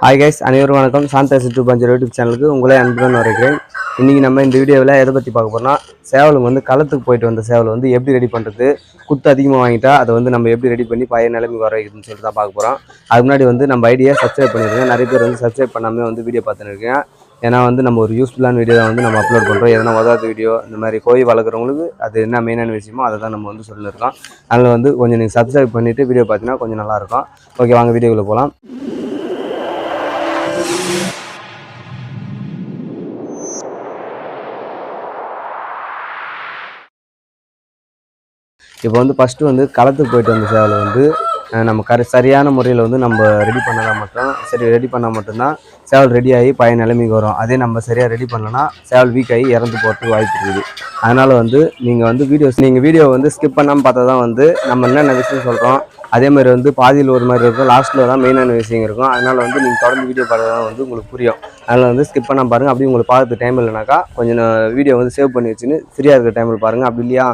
Hi guys அனைவரும் வணக்கம். சாந்தா சிட்டு puncture YouTube சேனலுக்கு உங்களை அன்புடன் வரைக்கிறேன் இன்றைக்கி நம்ம இந்த வீடியோவில் எதை பற்றி பார்க்க போகிறோம்னா சேவலுங்க வந்து களத்துக்கு போயிட்டு வந்த சேவல் வந்து எப்படி ரெடி பண்ணுறது குத்து அதிகமாக வாங்கிட்டா அதை வந்து நம்ம எப்படி ரெடி பண்ணி பழைய நிலைமை வர வைக்கணும்னு சொல்லிட்டு தான் பார்க்க போகிறோம் அதுக்கு முன்னாடி வந்து நம்ம ஐடியா சப்ஸ்கிரைப் பண்ணியிருக்கேன் நிறைய பேர் வந்து சப்ஸ்கிரைப் பண்ணாமல் வந்து வீடியோ பார்த்துன்னு இருக்கேன் ஏன்னா வந்து நம்ம ஒரு யூஸ்ஃபுல்லான வீடியோ தான் வந்து நம்ம அப்லோட் பண்ணுறோம் எதனா உதவாத வீடியோ இந்த மாதிரி கோழி வளர்க்குறவங்களுக்கு அது என்ன மெயினான விஷயமோ அதை தான் நம்ம வந்து சொல்லியிருக்கோம் அதனால் வந்து கொஞ்சம் நீங்கள் சப்ஸ்கிரைப் பண்ணிவிட்டு வீடியோ பார்த்தீங்கன்னா கொஞ்சம் நல்லாயிருக்கும் ஓகே வாங்க வீடியோக்குள்ளே போகலாம் இப்போ வந்து ஃபஸ்ட்டு வந்து களத்துக்கு போயிட்டு வந்த சேவலை வந்து நம்ம கரு சரியான முறையில் வந்து நம்ம ரெடி பண்ணால் மட்டும் சரி ரெடி பண்ணால் மட்டும்தான் சேவல் ரெடி ஆகி பழைய நிலைமைக்கு வரும். அதே நம்ம சரியாக ரெடி பண்ணலன்னா சேவல் வீக் ஆகி இறந்து போகிறதுக்கு வாய்ப்பு இருக்குது. அதனால் வந்து நீங்கள் வந்து வீடியோஸ் நீங்கள் வீடியோ வந்து ஸ்கிப் பண்ணாமல் பார்த்தா தான் வந்து நம்ம என்னென்ன விஷயம் சொல்கிறோம் அதே மாதிரி வந்து பாதியில் ஒரு மாதிரி இருக்கும். லாஸ்ட்டில் தான் மெயினான விஷயம் இருக்கும். அதனால் வந்து நீங்கள் தொடர்ந்து வீடியோ பார்த்தா வந்து உங்களுக்கு புரியும். அதனால் வந்து ஸ்கிப் பண்ணாம பாருங்கள் அப்படி உங்களுக்கு பார்த்து டைம் இல்லைனாக்கா கொஞ்சம் வீடியோ வந்து சேவ் பண்ணி வச்சுன்னு ஃப்ரீயாக இருக்கிற டைமில் பாருங்கள் அப்படி இல்லையா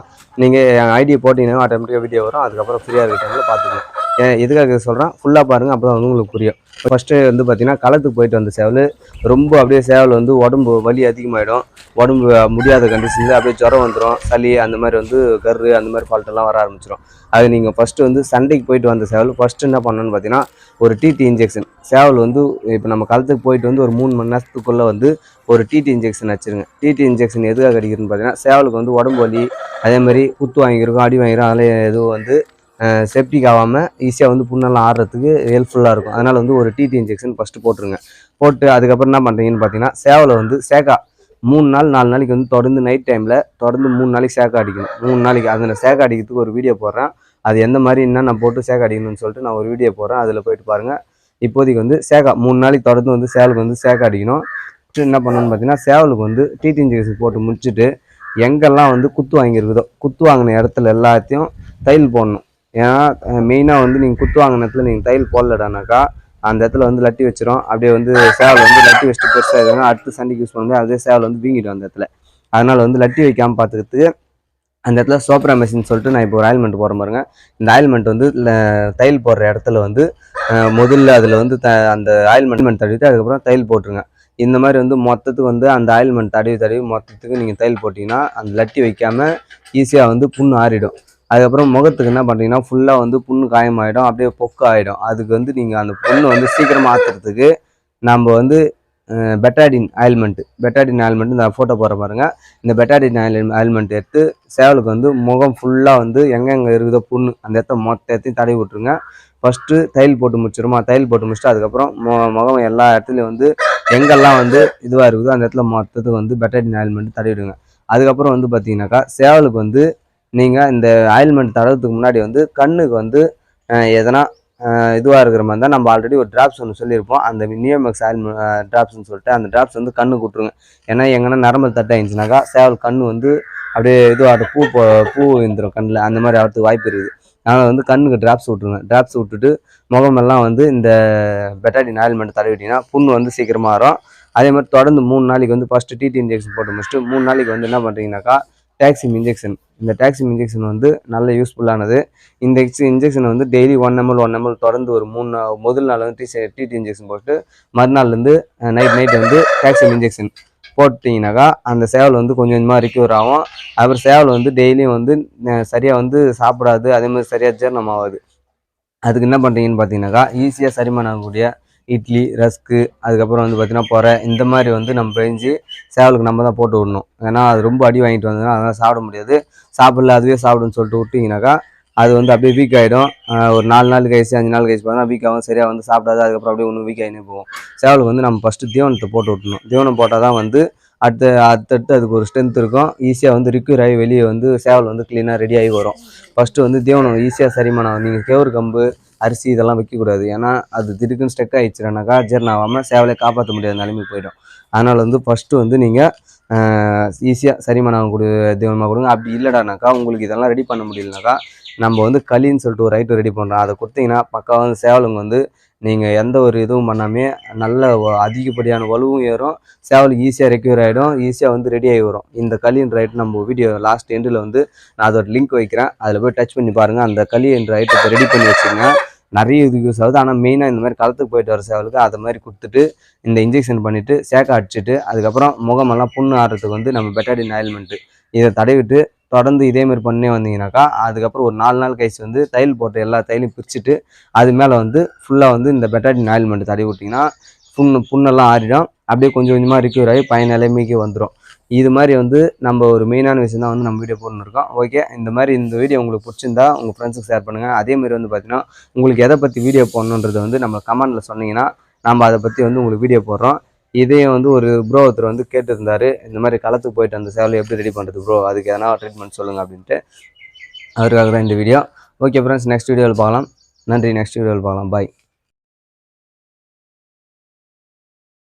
நீங்கள் ஐடியை போட்டிங்கன்னா ஆட்டோமேட்டிக்காக வீடியோ வரும். அதுக்கப்புறம் ஃப்ரீயாக இருக்கிற டைமில் பார்த்துக்கலாம். எதுக்காக சொல்கிறேன் ஃபுல்லாக பாருங்கள் அப்போ தான் வந்து உங்களுக்கு புரியும். ஃபஸ்ட்டு வந்து பார்த்தீங்கன்னா களத்துக்கு போயிட்டு வந்த சேவல் ரொம்ப அப்படியே சேவல் வந்து உடம்பு வலி அதிகமாகிடும் உடம்பு முடியாத கண்டிஷனில் அப்படியே ஜுரம் வந்துடும் சளி அந்த மாதிரி வந்து கரு அந்த மாதிரி ஃபால்ட்டெல்லாம் வர ஆரம்பிச்சிடும் அது நீங்கள் ஃபஸ்ட்டு வந்து சண்டைக்கு போயிட்டு வந்த சேவல் ஃபஸ்ட்டு என்ன பண்ணணும்னு பார்த்தீங்கன்னா ஒரு டிடி இன்ஜெக்ஷன் சேவல் வந்து இப்போ நம்ம களத்துக்கு போயிட்டு வந்து ஒரு மூணு மணி நேரத்துக்குள்ளே வந்து ஒரு டிடி இன்ஜெக்ஷன் வச்சுருங்க டிடி இன்ஜெக்ஷன் எதுக்காக அடிக்கிறதுன்னு பார்த்தீங்கன்னா சேவலுக்கு வந்து உடம்பு வலி அதே மாதிரி குத்து வாங்கியிருக்கும் அடி வாங்கிடும் அதெல்லாம் எதுவும் வந்து செப்டிக் ஆகாமல் ஈஸியாக வந்து புண்ணெல்லாம் ஆடுறதுக்கு ஹெல்ப்ஃபுல்லாக இருக்கும். அதனால் வந்து ஒரு டிடி இன்ஜெக்ஷன் ஃபஸ்ட்டு போட்டுருங்க. போட்டு அதுக்கப்புறம் என்ன பண்ணுறீங்கன்னு பார்த்தீங்கன்னா சேவலை வந்து சேக்கா மூணு நாள் நாலு நாளைக்கு வந்து தொடர்ந்து நைட் டைமில் தொடர்ந்து மூணு நாளைக்கு சேக்கா அடிக்கணும். மூணு நாளைக்கு அதில் சேக்கா அடிக்கிறதுக்கு ஒரு வீடியோ போடுறேன். அது எந்த மாதிரி என்ன நான் போட்டு சேக்கா அடிக்கணும்னு சொல்லிட்டு நான் ஒரு வீடியோ போடுறேன். அதில் போயிட்டு பாருங்கள் இப்போதைக்கு வந்து சேக்கா மூணு நாளைக்கு தொடர்ந்து வந்து சேவலுக்கு வந்து சேக்கா அடிக்கணும். என்ன பண்ணணும்னு பார்த்தீங்கன்னா சேவலுக்கு வந்து டிடி இன்ஜெக்ஷன் போட்டு முடிச்சுட்டு எங்கெல்லாம் வந்து குத்து வாங்கியிருக்குதோ குத்து வாங்கின இடத்துல எல்லாத்தையும் தையல் போடணும். ஏன்னா மெயினாக வந்து நீங்கள் குத்து வாங்கின இடத்துல நீங்கள் தையல் போடலடானாக்கா அந்த இடத்துல வந்து லட்டி வச்சிரும். அப்படியே வந்து சேவல் வந்து லட்டி வச்சுட்டு பெருசாக இருந்தால் அடுத்து சண்டைக்கு யூஸ் பண்ணும்போது அதே சேவல் வந்து வீங்கிடும் அந்த இடத்துல. அதனால் வந்து லட்டி வைக்காமல் பார்த்துக்கிறதுக்கு அந்த இடத்துல சோப்ரா மெஷின் சொல்லிட்டு நான் இப்போ ஒரு ஆயில்மெண்ட் போகிற பாருங்க இந்த ஆயில்மெண்ட் வந்து தையல் போடுற இடத்துல வந்து முதல்ல அதில் வந்து த அந்த ஆயில்மெண்ட் தடவிட்டு அதுக்கப்புறம் தையல் போட்டுருங்க. இந்த மாதிரி வந்து மொத்தத்துக்கு வந்து அந்த ஆயில்மெண்ட் தடவி தடவி மொத்தத்துக்கு நீங்கள் தையல் போட்டிங்கன்னா அந்த லட்டி வைக்காமல் ஈஸியாக வந்து புண்ணு ஆறிடும். அதுக்கப்புறம் முகத்துக்கு என்ன பண்ணுறீங்கன்னா ஃபுல்லாக வந்து புண்ணு காயமாயிடும் அப்படியே பொக்கு ஆகிடும் அதுக்கு வந்து நீங்கள் அந்த புண்ணை வந்து சீக்கிரமாக ஆற்றுறதுக்கு நம்ம வந்து பெட்டாடின் ஆயில்மெண்ட்டு பெட்டாடின் ஆயில்மெண்ட் இந்த ஃபோட்டோ போடுற பாருங்க. இந்த பெட்டாடின் ஆயில் ஆயில்மெண்ட் எடுத்து சேவலுக்கு வந்து முகம் ஃபுல்லாக வந்து எங்கெங்கே இருக்குதோ புண்ணு அந்த இடத்த மொத்த இடத்தையும் தடவி விட்ருங்க ஃபஸ்ட்டு தையல் போட்டு முடிச்சிருமா? தையல் போட்டு முடிச்சுட்டு அதுக்கப்புறம் முகம் எல்லா இடத்துலையும் வந்து எங்கெல்லாம் வந்து இதுவாக இருக்குதோ அந்த இடத்துல மொத்தத்துக்கு வந்து பெட்டாடின் ஆயில்மெண்ட் தடவிடுங்க அதுக்கப்புறம் வந்து பார்த்தீங்கன்னாக்கா சேவலுக்கு வந்து நீங்கள் இந்த ஆயில்மெண்ட் தடவுறதுக்கு முன்னாடி வந்து கண்ணுக்கு வந்து எதனா இதுவாக இருக்கிற மாதிரி தான் நம்ம ஆல்ரெடி ஒரு ட்ராப்ஸ் ஒன்று சொல்லியிருப்போம். அந்த நியோமெக்ஸ் ஆயில் ட்ராப்ஸ்னு சொல்லிட்டு அந்த ட்ராப்ஸ் வந்து கண்ணுக்கு விட்ருங்க ஏன்னா எங்கன்னா நரம்பு தட்டாயிருந்துச்சுனாக்கா சேவல் கண் வந்து அப்படியே இதுவாக பூ பூ இருந்துடும் கண்ணில். அந்த மாதிரி ஆகிறதுக்கு வாய்ப்பு இருக்குது. அதனால் வந்து கண்ணுக்கு ட்ராப்ஸ் விட்ருங்க ட்ராப்ஸ் விட்டுட்டு முகமெல்லாம் வந்து இந்த பெட்டாடின் ஆயில்மெண்ட் தடவிட்டிங்கன்னா புண்ணு வந்து சீக்கிரமாக வரும். அதே மாதிரி தொடர்ந்து மூணு நாளைக்கு வந்து ஃபஸ்ட்டு டிடி இன்ஜெக்ஷன் போட்டு முடிச்சுட்டு மூணு நாளைக்கு வந்து என்ன பண்ணுறீங்கனாக்கா டாக்ஸிம் இன்ஜெக்ஷன் இந்த டாக்ஸிம் இன்ஜெக்ஷன் வந்து நல்ல யூஸ்ஃபுல்லானது இந்த இன்ஜெக்ஷன் வந்து daily one ML one ML தொடர்ந்து ஒரு மூணு முதல் நாள் வந்து டி டிடி இன்ஜெக்ஷன் போட்டு மறுநாள்லேருந்து நைட் நைட் வந்து டாக்ஸிம் இன்ஜெக்ஷன் போட்டிங்கனாக்கா அந்த சேவல் வந்து கொஞ்சம் கொஞ்சமாக ரிக்கவர் ஆகும். அப்புறம் சேவல் வந்து டெய்லியும் வந்து சரியாக வந்து சாப்பிடாது. அதே மாதிரி சரியாக ஜீரணம் ஆகாது. அதுக்கு என்ன பண்ணுறீங்கன்னு பார்த்தீங்கன்னாக்கா ஈஸியாக சரிமான ஆகக்கூடிய இட்லி ரஸ்க்கு அதுக்கப்புறம் வந்து பார்த்தீங்கன்னா பொறை இந்த மாதிரி வந்து நம்ம பெஞ்சு சேவலுக்கு நம்ம தான் போட்டு விடணும். ஏன்னா அது ரொம்ப அடி வாங்கிட்டு வந்ததுன்னா அதெல்லாம் சாப்பிட முடியாது. சாப்பிடல அதுவே சாப்பிடுன்னு சொல்லிட்டு விட்டிங்கனாக்கா அது வந்து அப்படியே வீக் ஆகிடும் ஒரு நாலு நாள் கழிச்சு அஞ்சு நாள் கழிச்சு பார்த்தா வீக் ஆகும். சரியாக வந்து சாப்பிடாது அதுக்கப்புறம் அப்படியே ஒன்று வீக் ஆகினே போகும். சேவலுக்கு வந்து நம்ம ஃபஸ்ட்டு தீவனத்தை போட்டு விட்டணும். தீவனம் போட்டால் தான் வந்து அடுத்து அடுத்தடுத்து அதுக்கு ஒரு ஸ்ட்ரென்த் இருக்கும். ஈஸியாக வந்து ரிக்யூர் ஆகி வெளியே வந்து சேவல் வந்து க்ளீனாக ரெடி ஆகி வரும். ஃபஸ்ட்டு வந்து தீவனம் ஈஸியாக சரிமானம் நீங்கள் கேவுரு கம்பு அரிசி இதெல்லாம் வைக்கக்கூடாது. ஏன்னா அது திடுக்குன்னு ஸ்டெக் ஆகிடுச்சுனாக்கா ஜீரணம் ஆகாமல் சேவலையை காப்பாற்ற முடியாத நிலைமைக்கு போயிடும். அதனால் வந்து ஃபஸ்ட்டு வந்து நீங்கள் ஈஸியாக சரிமானம் கொடு தீவனமாக கொடுங்க. அப்படி இல்லைடானாக்கா உங்களுக்கு இதெல்லாம் ரெடி பண்ண முடியலனாக்கா நம்ம வந்து களின்னு சொல்லிட்டு ஒரு ஐட்டம் ரெடி பண்ணுறோம் அதை கொடுத்தீங்கன்னா பக்காவாக வந்து சேவலுங்க வந்து நீங்கள் எந்த ஒரு இதுவும் பண்ணாமே நல்ல அதிகப்படியான வலுவும் ஏறும். சேவலுக்கு ஈஸியாக ரெக்யூர் ஆகிடும் ஈஸியாக வந்து ரெடி ஆகி வரும். இந்த களின்ற ஐட்டம் நம்ம வீடியோ லாஸ்ட் எண்டில் வந்து நான் அதோட லிங்க் வைக்கிறேன். அதில் போய் டச் பண்ணி பாருங்கள் அந்த களி என்ற ஐட்டத்தை ரெடி பண்ணி வச்சுருங்க. நிறைய இதுக்கு யூஸ் ஆகுது. ஆனால் மெயினாக இந்த மாதிரி களத்துக்கு போயிட்டு வர சேவலுக்கு அதை மாதிரி கொடுத்துட்டு இந்த இன்ஜெக்ஷன் பண்ணிவிட்டு சேக்கை அடிச்சுட்டு அதுக்கப்புறம் முகமெல்லாம் புண்ணு ஆடுறதுக்கு வந்து நம்ம பெட்டாடின் ஆயில்மெண்ட்டு இதை தடவிட்டு தொடர்ந்து இதே மாதிரி பண்ணே வந்தீங்கன்னாக்கா அதுக்கப்புறம் ஒரு நாலு நாள் கழிச்சு வந்து தையல் போட்டு எல்லா தையலையும் பிரிச்சுட்டு அது மேலே வந்து ஃபுல்லாக வந்து இந்த பெட்டாடின் ஆயில்மெண்ட் தடவி விட்டிங்கன்னா புண்ணு புண்ணெல்லாம் ஆறிடும். அப்படியே கொஞ்சம் கொஞ்சமாக ரிக்யூர் ஆகி பையன் நிலைமைக்கு வந்துடும் இது மாதிரி வந்து நம்ம ஒரு மெயினான விஷயம் தான் வந்து நம்ம வீடியோ போடணுருக்கோம் இருக்கோம். ஓகே இந்த மாதிரி இந்த வீடியோ உங்களுக்கு பிடிச்சிருந்தா உங்கள் ஃப்ரெண்ட்ஸுக்கு ஷேர் பண்ணுங்கள் அதே மாதிரி வந்து பார்த்தீங்கன்னா உங்களுக்கு எதை பற்றி வீடியோ போடணுன்றது வந்து நம்ம கமெண்டில் சொன்னீங்கன்னா நம்ம அதை பற்றி வந்து உங்களுக்கு வீடியோ போடுறோம். இதையும் வந்து ஒரு ப்ரோ ஒருத்தர் வந்து கேட்டிருந்தார் இந்த மாதிரி களத்துக்கு போயிட்டு அந்த சேவலை எப்படி ரெடி பண்ணுறது ப்ரோ அதுக்கு எதனா ட்ரீட்மெண்ட் சொல்லுங்கள் அப்படின்ட்டு அவருக்காக தான் இந்த வீடியோ ஓகே ஃப்ரெண்ட்ஸ் நெக்ஸ்ட் வீடியோவில் பார்க்கலாம். நன்றி நெக்ஸ்ட் வீடியோவில் பார்க்கலாம். பாய்